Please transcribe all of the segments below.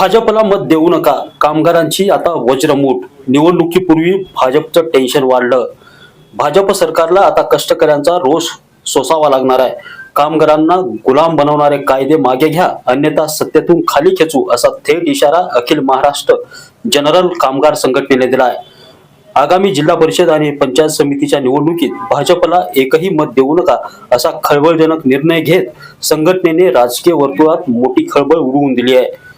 भाजपला मत देऊ नका. कामगारांची आता वज्रमूठ. निवडणुकीपूर्वी भाजपचं टेन्शन वाढलं. भाजप सरकारला आता कष्टकऱ्यांचा रोष सोसावा लागणार आहे. कामगारांना गुलाम बनवणारे कायदे मागे घ्या. अन्यथा सत्तेतून खाली खेचू असा थेट इशारा अखिल महाराष्ट्र जनरल कामगार संघटनेने दिला आहे आगामी जिल्हा परिषद आणि पंचायत समितीच्या निवडणुकीत भाजपला एकही मत देऊ नका असा खळबळजनक निर्णय घेत संघटनेने राजकीय वर्तुळात मोठी खळबळ उडवून दिली आहे.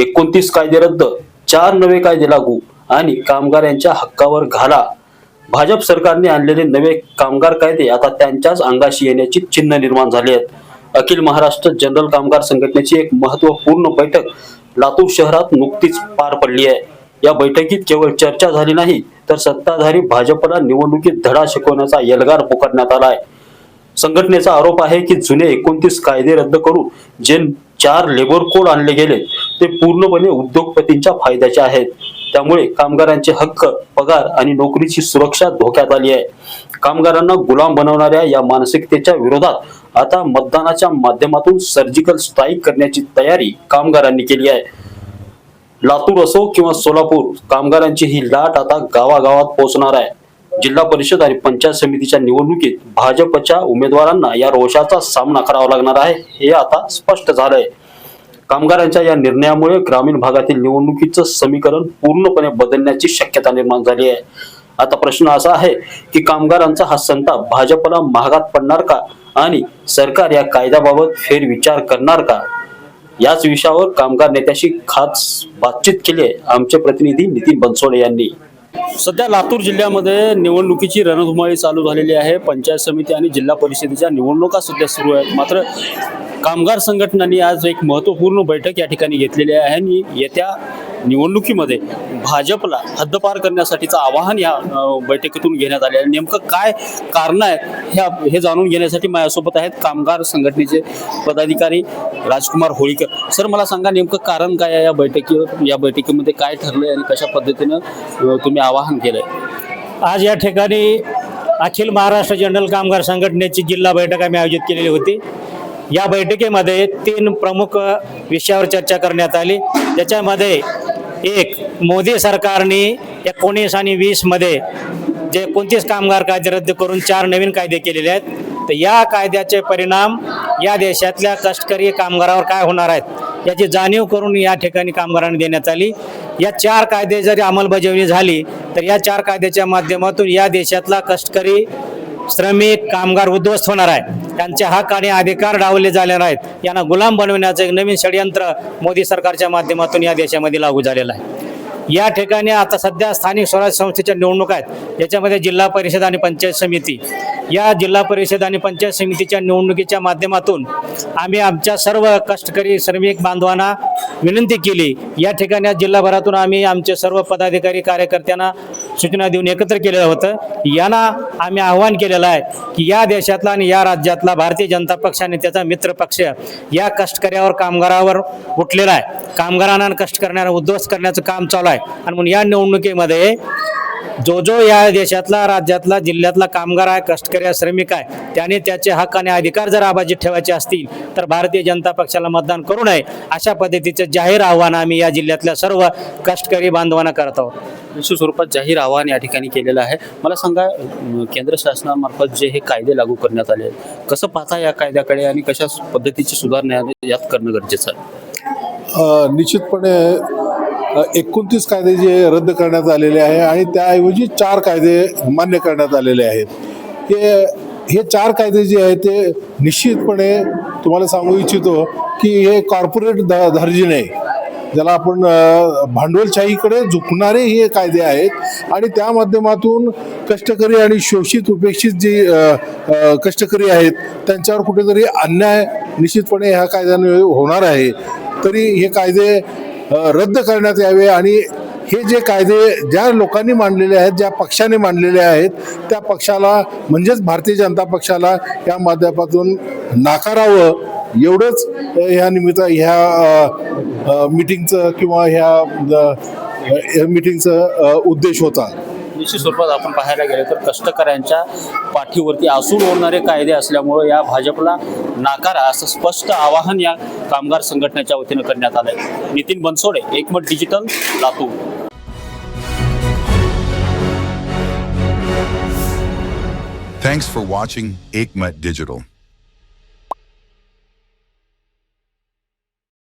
एकोणतीस कायदे रद्द चार नवे कायदे लागू आणि कामगारांच्या हक्कावर घाला. भाजप सरकारने आणलेले नवे कामगार कायदे आता त्यांच्याच अंगाशी येण्याची चिन्ह निर्माण झाली आहेत. अखिल महाराष्ट्र जनरल कामगार संघटनेची एक महत्त्वपूर्ण बैठक लातूर शहरात नुकतीच पार पडली आहे. या बैठकीत केवळ चर्चा झाली नाही तर सत्ताधारी भाजपला निवडणुकीत धडा शिकवण्याचा यलगार पुकारण्यात आला आहे. संघटनेचा आरोप आहे की जुने एकोणतीस कायदे रद्द करून जे चार लेबर कोड आणले गेले ते पूर्णपणे उद्योगपतींच्या फायद्याचे आहेत. त्यामुळे कामगारांचे हक्क पगार आणि नोकरीची सुरक्षा धोक्यात आली आहे. कामगारांना गुलाम बनवणाऱ्या या मानसिकतेच्या विरोधात आता मतदानाच्या माध्यमातून सर्जिकल स्ट्राईक करण्याची तयारी कामगारांनी केली आहे. लातूर असो किंवा सोलापूर कामगारांची ही लाट आता गावागावात पोहोचणार आहे. जिल्हा परिषद आणि पंचायत समितीच्या निवडणुकीत भाजपच्या उमेदवारांना या रोषाचा सामना करावा लागणार आहे हे आता स्पष्ट झालंय. कामगारांच्या या निर्णयामुळे ग्रामीण भागातील निवडणुकीचं समीकरण पूर्णपणे बदलण्याची शक्यता निर्माण झाली आहे. आता प्रश्न असा आहे की कामगारांचा हा संताप भाजपला महागात पडणार का? आणि सरकार या कायद्याबाबत फेरविचार करणार का? याच विषयावर कामगार नेत्याशी खास बातचीत केली आहे आमचे प्रतिनिधी नितीन बनसोडे यांनी. सध्या लातूर जिल्ह्यामध्ये निवडणुकीची रणधुमाळी चालू झालेली आहे. पंचायत समिती आणि जिल्हा परिषदेच्या निवडणुका सध्या सुरू आहेत. मात्र कामगार संघटनांनी आज एक महत्त्वपूर्ण बैठक या ठिकाणी घेतलेली आहे आणि येत्या निवडणुकीमध्ये भाजपला हद्दपार करण्यासाठीचं आवाहन या बैठकीतून घेण्यात आले. आणि नेमकं काय कारण आहे ह्या हे जाणून घेण्यासाठी माझ्यासोबत आहेत कामगार संघटनेचे पदाधिकारी राजकुमार होळीकर. सर मला सांगा नेमकं कारण काय आहे या बैठकीवर या बैठकीमध्ये काय ठरलंय आणि कशा पद्धतीनं तुम्ही आवाहन केलंय? आज या ठिकाणी अखिल महाराष्ट्र जनरल कामगार संघटनेची जिल्हा बैठक आम्ही आयोजित केलेली होती. या बैठकीमध्ये तीन प्रमुख विषयावर चर्चा करण्यात आली. ज्याच्यामध्ये एक मोदी सरकारने एकोणीस आणि वीसमध्ये जे एकोणतीस कामगार कायदे रद्द करून चार नवीन कायदे केलेले आहेत तर या कायद्याचे परिणाम या देशातल्या कष्टकरी कामगारावर काय होणार आहेत याची जाणीव करून या ठिकाणी कामगारांना देण्यात आली. या चार कायदे जरी अंमलबजावणी झाली तर या चार कायद्याच्या माध्यमातून या देशातला कष्टकरी श्रमिक कामगार उद्ध्वस्त होणार आहे. त्यांचे हक आणि अधिकार डावले झालेले आहेत. यांना गुलाम बनवण्याचं एक नवीन षडयंत्र मोदी सरकारच्या माध्यमातून या देशामध्ये लागू झालेलं आहे. या ठिकाणी आता सध्या स्थानिक स्वराज्य संस्थेच्या निवडणूक आहेत. याच्यामध्ये जिल्हा परिषद आणि पंचायत समिती. या जिल्हा परिषद आणि पंचायत समितीच्या निवडणुकीच्या माध्यमातून आम्ही आमच्या सर्व कष्टकरी श्रमिक बांधवांना विनंती केली. या ठिकाणी जिल्हाभरातून आम्ही आमचे सर्व पदाधिकारी कार्यकर्त्यांना सूचना देऊन एकत्र केलेलं होतं. यांना आम्ही आव्हान केलेलं आहे की या देशातला आणि या राज्यातला भारतीय जनता पक्ष आणि त्याचा मित्र पक्ष या कष्टकऱ्यावर कामगारावर उठलेला आहे. कामगारांना आणि कष्ट करणाऱ्या उद्ध्वस्त करण्याचं काम चालू आहे. आणि म्हणून या निवडणुकीमध्ये जो जो या देशातला राज्यातला जिल्ह्यातला कामगार आहे कष्टकरी आहे, श्रमिक आहे त्याने त्याचे हक्क आणि अधिकार जर आबाजीत ठेवायचे असतील तर भारतीय जनता पक्षाला मतदान करू नये अशा पद्धतीचं जाहीर आव्हान आम्ही या जिल्ह्यातल्या सर्व कष्टकरी बांधवांना करत आहोत. निश्चित स्वरूपात जाहीर आवाहन या ठिकाणी केलेलं आहे. मला सांगा केंद्र शासनामार्फत जे हे कायदे लागू करण्यात आले आहेत कसं पाहता या कायद्याकडे आणि कशा सुधारणा सुधारणा यात करणं गरजेचं आहे? निश्चितपणे एकोणतीस कायदे जे रद्द करण्यात आलेले आहे आणि त्याऐवजी चार कायदे मान्य करण्यात आलेले आहेत. हे हे चार कायदे जे आहेत ते निश्चितपणे तुम्हाला सांगू इच्छितो की हे कॉर्पोरेट ध धर्जीने ज्याला आपण भांडवलशाहीकडे झुकणारे हे कायदे आहेत आणि त्या माध्यमातून कष्टकरी आणि शोषित उपेक्षित जी कष्टकरी आहेत त्यांच्यावर कुठेतरी अन्याय निश्चितपणे ह्या कायद्याने होणार आहे. तरी हे कायदे रद्द करण्यात यावे आणि हे जे कायदे ज्या लोकांनी मांडलेले आहेत ज्या पक्षाने मांडलेले आहेत त्या पक्षाला म्हणजेच भारतीय जनता पक्षाला या माध्यमातून नाकारावं एवढंच ह्या निमित्त ह्या मिटिंगचं किंवा ह्या ह्या मिटिंगचं उद्देश होता. निश्चित स्वरूपात आपण पाहायला गेलं तर कष्टकऱ्यांच्या पाठीवरती आसून ओढणारे कायदे असल्यामुळं या भाजपला नाकारा असं स्पष्ट आवाहन या कामगार संघटनेच्या वतीनं करण्यात आलंय Nitin Bansode Ekmat digital Latur Thanks for watching Aikmat Digital.